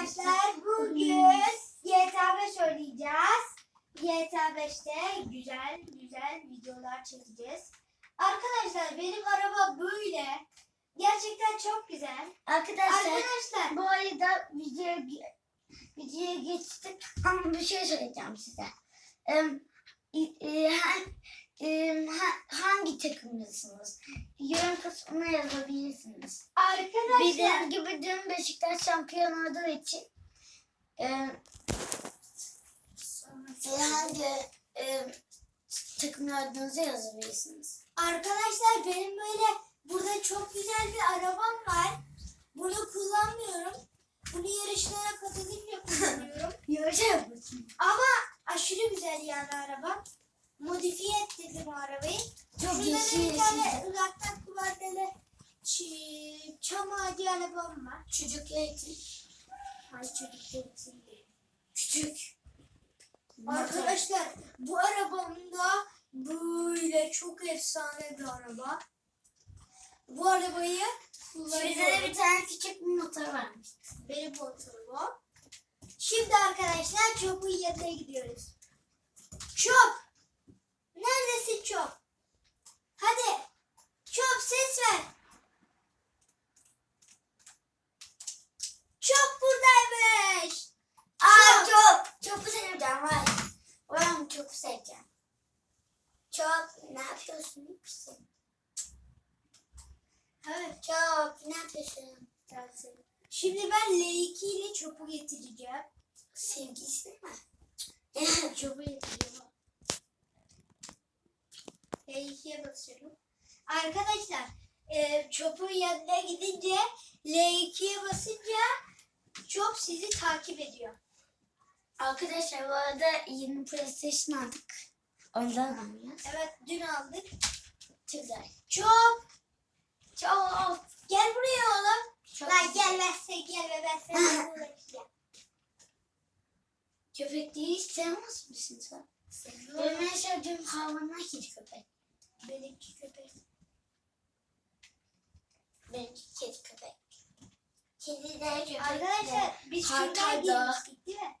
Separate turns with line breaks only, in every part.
arkadaşlar bugün GTA 5 oynayacağız. GTA 5'te güzel güzel videolar çekeceğiz. Arkadaşlar benim araba böyle. Gerçekten çok güzel.
Arkadaşlar,
Arkadaşlar
bu arada videoya, videoya geçtik ama bir şey söyleyeceğim size. Em, i- e, ha- hangi takımlısınız? Yorum kısmına yazabilirsiniz.
arkadaşlar
Bildiğiniz gibi dün Beşiktaş şampiyon olduğu için em, hangi em, takımlı olduğunuzu yazabilirsiniz.
arkadaşlar benim böyle burada çok güzel bir arabam var. Bunu kullanmıyorum. Bunu yarışlara katılınca kullanıyorum.
Yarışa yapıyorsun.
Ama aşırı güzel yani araba. Modifiye ettirdim arabayı.
Çok
Şurada bir tane uzaktan kumandalı çam ağacı arabam var.
Çocuklar için.
Ay çocuklar için değil.
Küçük.
Arkadaşlar bu arabamda böyle çok efsane bir araba. Bu arabayı
Şurada da bir
kullanıyorum.
tane küçük bir motor varmış.
Benim motorum o. Şimdi arkadaşlar Çop'un yanına gidiyoruz. Çop! Çop? Hadi! Çop ses ver! Çop buradaymış!
Aa çok. Çok seveceğim var. Oğlum çok seveceğim. Çok. Ne yapıyorsun? İyi misin?
Evet.
Çok. Ne yapıyorsun?
Şimdi ben L2 ile Çop'u getireceğim.
Sevgilisini mi?
Çop'u getireceğim. L2'ye basıyorum. Arkadaşlar e, Çop'un yanına gidince L2'ye basınca Çop sizi takip ediyor.
Arkadaşlar bu arada yeni PlayStation aldık. Ondan alıyoruz.
Evet dün aldık.
Güzel.
Çop
Çok.
gel buraya oğlum.
Çok
Lan gelmezse gelme ben seni uğraşacağım.
Köpek değil sevmez misin sen? Benim en sevdiğim hayvanlar kedi köpek.
Benimki köpek.
Benimki kedi köpek. Kedi de köpek de.
Arkadaşlar biz şuradan girmiştik değil mi?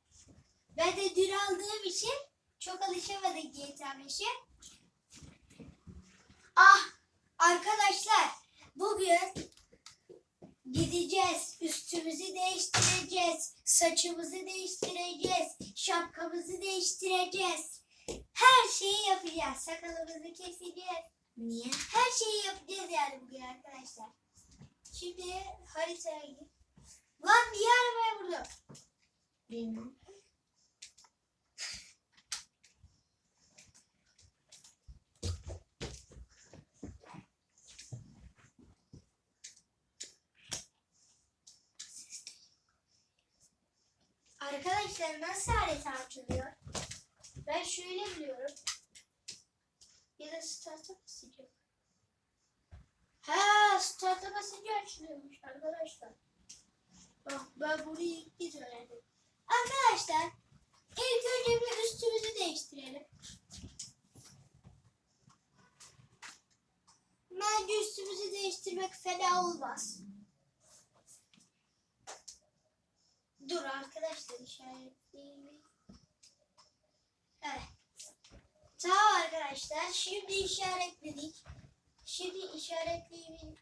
Ben de dün aldığım için çok alışamadık GTA 5'e. Ah arkadaşlar bugün gideceğiz. Üstümüzü değiştireceğiz. Saçımızı değiştireceğiz. Şapkamızı değiştireceğiz. Her şeyi yapacağız. Sakalımızı keseceğiz.
Niye?
Her şeyi yapacağız yani bugün arkadaşlar. Şimdi haritaya gidip. Lan niye arabaya vurdum?
Bilmem.
Arkadaşlar nasıl harita açılıyor? Ben şöyle biliyorum. Ya da start'a basacağım. Ha start'a basınca açılıyormuş arkadaşlar. Bak ben bunu ilk kez öğrendim. Arkadaşlar ilk önce bir üstümüzü değiştirelim. Bence üstümüzü değiştirmek fena olmaz. Dur arkadaşlar işaretleyeyim. Evet. Tamam arkadaşlar. Şimdi işaretledik. Şimdi işaretlediğimiz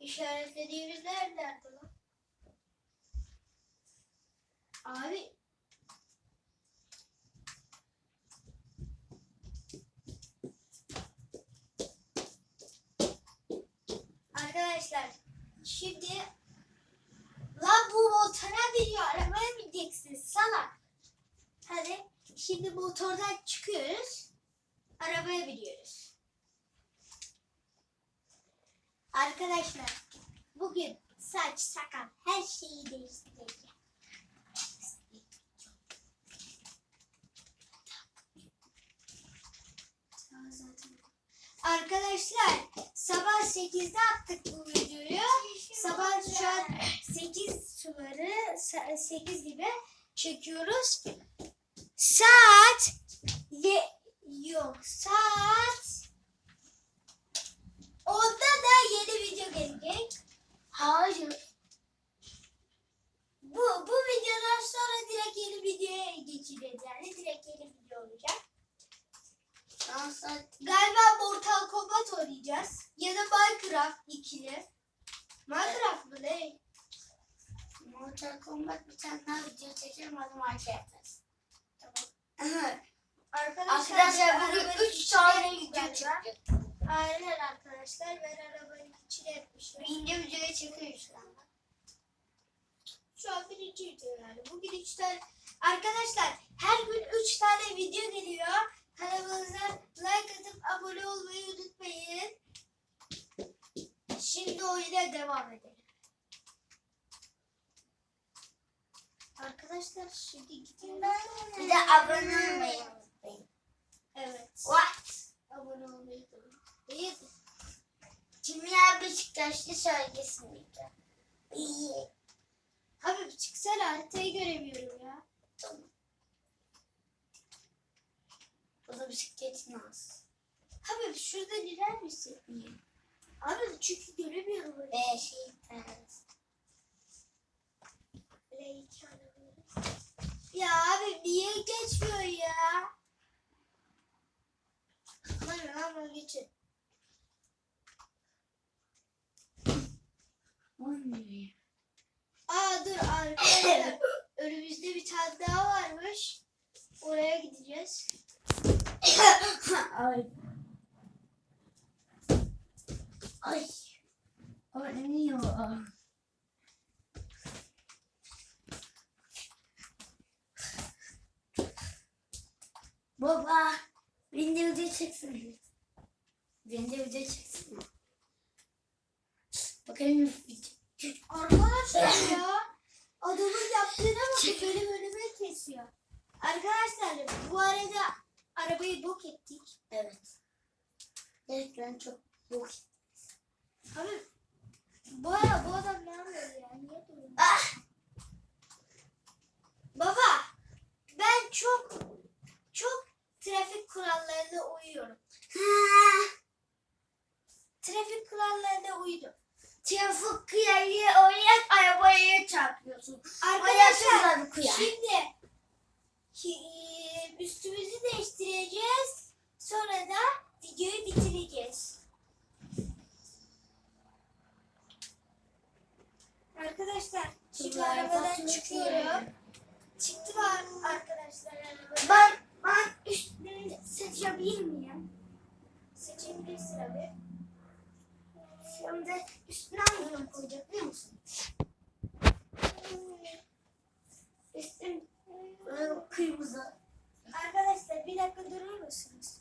işaretlediğimiz nerede lan? Abi Arkadaşlar şimdi Lan bu motora biniyor. Arabaya bineceksin salak. Hadi şimdi motordan çıkıyoruz. Arabaya biniyoruz. Arkadaşlar bugün saç, sakal her şeyi değiştireceğim. Arkadaşlar sabah 8'de attık bu videoyu. Sabah şu an 8 suları 8 gibi çekiyoruz. Saat ye, yok saat 10'da da yeni video gelecek.
Hayır.
Bu bu çekeceğiz yani. Direkt yeni video olacak. Galiba Mortal Kombat oynayacağız. Ya da Minecraft ikili. Minecraft mı ne?
Mortal Kombat bir tane daha video çekelim onu marka yaparız.
Arkadaşlar,
Arkadaşlar bugün
arabanın
3
içine
tane video çektik.
Aynen arkadaşlar ben arabanın içine etmişim.
Birinci videoyu çekiyoruz şu anda.
Şu an birinci video yani. Bugün üç tane... Arkadaşlar her gün üç tane video geliyor. Kanalımıza like atıp abone olmayı unutmayın. Şimdi oyuna devam edelim. Arkadaşlar şimdi gidiyoruz.
Bir de abone olmayı unutmayın.
Evet.
What?
Abone olmayı da unutmayın.
Kimya Beşiktaşlı lütfen. İyi.
Abi çıksana haritayı göremiyorum ya.
Tamam. Bu da bisikletin az.
Abi şuradan iner misin?
Niye?
Abi çünkü göremiyorum.
Ve şey ters.
Ya abi niye geçmiyor ya? Lan ama geçin.
Olmuyor.
Aa dur arkadaşlar. Önümüzde bir tane daha varmış. Oraya gideceğiz.
Ay. Ay. Oynuyor. Baba. Beni de video çeksene. Beni de video çeksene. Bakayım video.
Arkadaşlar ya. Adamın yaptığına bakın benim önüme kesiyor. Arkadaşlar bu arada arabayı bok ettik.
Evet. Gerçekten çok yok.
Abi bu, ara, bu adam ne yapıyor ya? Niye duruyor?
Ah!
Baba ben çok çok trafik kurallarına uyuyorum.
Ha,
Trafik kurallarına uydum.
Trafik kıyayı oynayan arabaya çarpıyorsun.
Arkadaşlar şimdi ki- üstümüzü değiştireceğiz. Sonra da videoyu bitireceğiz. Arkadaşlar şimdi arabadan çıkıyorum. Çıktım ar- arkadaşlar arabadan.
Ben ben üstünü seçebilir miyim?
Seçebilirsin abi.
Şimdi renk koyacak biliyor musun? Üstün e, kırmızı.
Arkadaşlar bir dakika durur musunuz?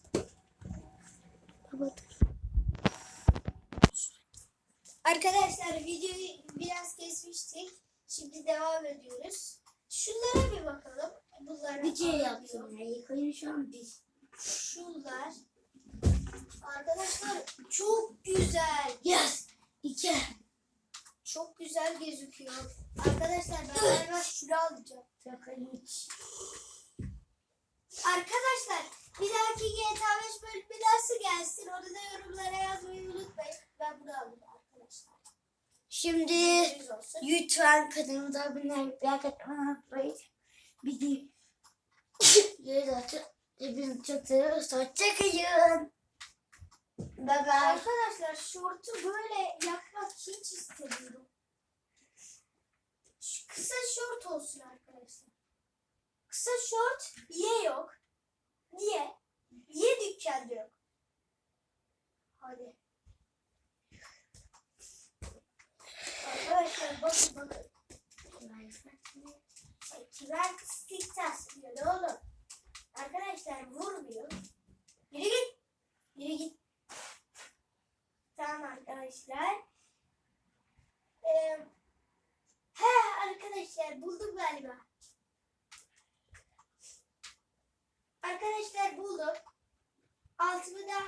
Arkadaşlar videoyu biraz kesmiştik. Şimdi devam ediyoruz. Şunlara bir bakalım. Bunlara
Bir şey yaptım ya. Yıkayın şu an bir.
Şunlar. Arkadaşlar çok güzel.
Yes. İki.
Çok güzel gözüküyor. Arkadaşlar ben galiba şunu alacağım.
Bakın üç.
Arkadaşlar bir dahaki GTA 5 bölümü nasıl gelsin onu da yorumlara yazmayı unutmayın. Ben bunu aldım arkadaşlar.
Şimdi lütfen kanalımıza abone olmayı, like atmayı unutmayın. Bir de Yürü atın. Hepinizi çok seviyoruz. Hoşçakalın. Bye bye.
Arkadaşlar şortu böyle hiç istemiyorum. Şu kısa şort olsun arkadaşlar. Kısa şort niye yok? Niye? Niye dükkanda yok? Hadi. Arkadaşlar bakın bakın. Kiber stick taslıyor ne oğlum? Arkadaşlar vurmuyor. Yürü git. Yürü git. Tamam arkadaşlar. Ee, he arkadaşlar buldum galiba. Arkadaşlar buldum. Altımı da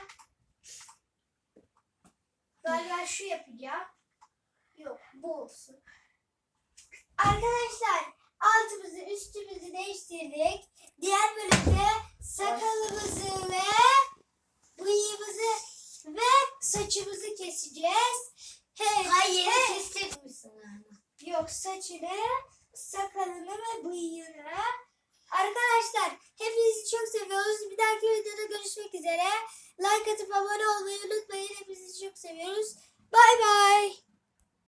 galiba şu yapacağım. Yok bu olsun. Arkadaşlar altımızı üstümüzü değiştirdik. Diğer bölümde sakalımızı ve bıyığımızı ve saçımızı keseceğiz. He,
Hayır,
he.
kestirmişsin ama.
Yok saçını, sakalını ve bıyığını. Arkadaşlar hepinizi çok seviyoruz. Bir dahaki videoda görüşmek üzere. Like atıp abone olmayı unutmayın. Hepinizi çok seviyoruz. Bay bay.